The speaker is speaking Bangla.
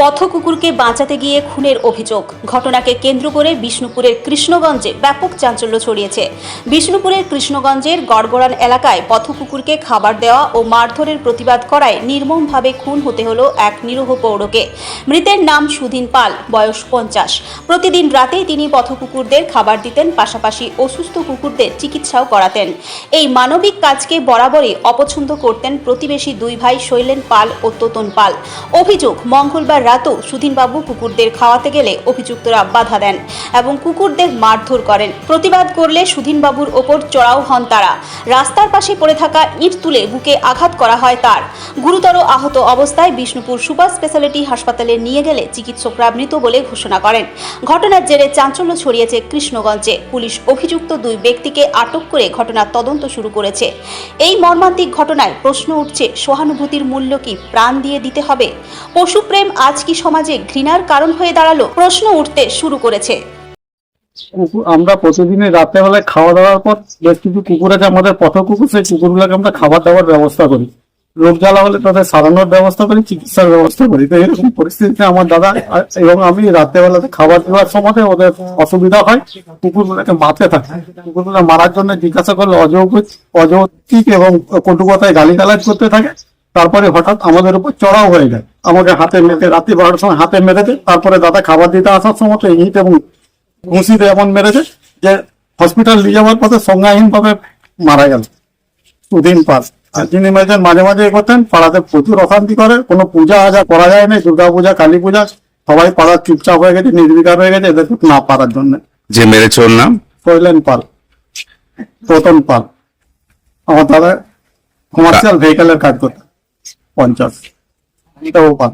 পথ কুকুরকে বাঁচাতে গিয়ে খুনের অভিযোগ। ঘটনাকে কেন্দ্র করে বিষ্ণুপুরের কৃষ্ণগঞ্জে ব্যাপক চাঞ্চল্য ছড়িয়েছে। বিষ্ণুপুরের কৃষ্ণগঞ্জের গড়গড়ান এলাকায় পথ কুকুরকে খাবার দেওয়া ও মারধরের প্রতিবাদ করায় নির্মমভাবে খুন হতে হলো এক নিরীহ পৌরকে। মৃতের নাম সুধীন পাল, বয়স পঞ্চাশ। প্রতিদিন রাতেই তিনি পথ কুকুরদের খাবার দিতেন, পাশাপাশি অসুস্থ কুকুরদের চিকিৎসাও করাতেন। এই মানবিক কাজকে বরাবরই অপছন্দ করতেন প্রতিবেশী দুই ভাই শৈলেন পাল ও তোতন পাল। অভিযোগ, মঙ্গলবার রাতেও সুধীনবাবু কুকুরদের খাওয়াতে গেলে অভিযুক্তরা বাধা দেন এবং কুকুরদের মারধর করেন। প্রতিবাদ করলে সুধীনবাবুর ওপর চড়াও হন তারা। রাস্তার পাশে পড়ে থাকা ইট তুলে বুকে আঘাত করা হয় তার। গুরুতর আহত অবস্থায় বিষ্ণুপুর সুপার স্পেশালিটি হাসপাতালে নিয়ে গেলে চিকিৎসকরা মৃত বলে ঘোষণা করেন। ঘটনার জেরে চাঞ্চল্য ছড়িয়েছে কৃষ্ণগঞ্জে। পুলিশ অভিযুক্ত দুই ব্যক্তিকে আটক করে ঘটনার তদন্ত শুরু করেছে। এই মর্মান্তিক ঘটনায় প্রশ্ন উঠছে, সহানুভূতির মূল্য কি? প্রাণ দিয়ে দিতে হবে? পশুপ্রেম আজ কি সমাজে ঘৃণার কারণ হয়ে দাঁড়াল? প্রশ্ন উঠতে শুরু করেছে। আমরা প্রতিদিনই রাত্রেবেলায় খাওয়া দাওয়ার পর বেশ কিছু কুকুর আছে, আমাদের পথ কুকুর, সেই কুকুরগুলোকে আমরা খাবার দাবার ব্যবস্থা করি। রোগ জ্বালা হলে তাদের সারানোর ব্যবস্থা করি, চিকিৎসার ব্যবস্থা করি। তো এরকম পরিস্থিতিতে আমার দাদা এবং আমি রাত্রেবেলাতে খাবার দেওয়ার সময় ওদের অসুবিধা হয়, কুকুরগুলোকে মারতে থাকে। কুকুরগুলো মারার জন্য জিজ্ঞাসা করলে অযৌক্তিক এবং কটু কথায় গালিগালাজ করতে থাকে। তারপরে হঠাৎ আমাদের উপর চড়াও হয়ে যায়। আমাকে হাতে মেরে রাত্রি বারোটার সময় হাতে মেরেছে তারপরে দাদা খাবার দিতে আসার সময় তো ইট এবং ঘুষিতে এমন মেরেছে যে হসপিটাল নিয়ে যাওয়ার পথে সংজ্ঞাহীন ভাবে মারা গেল। দুদিন পাস আর যিনি মেরেছেন মাঝে মাঝে এ করতেন পাড়াতে প্রচুর অশান্তি করে কোনো পূজা আজা করা যায় না দুর্গা পূজা কালী পূজা সবাই পাড়ার চুপচাপ হয়ে গেছে নির্বিকার হয়ে গেছে এদেরকে না পারার জন্য। যে মেরেছে ওর নাম? কইলেন পাল। রতন পাল। আমার দাদা কমার্শিয়াল ভেহিকেলের কাজ করতেন। পঞ্চাশ। এটাও পাল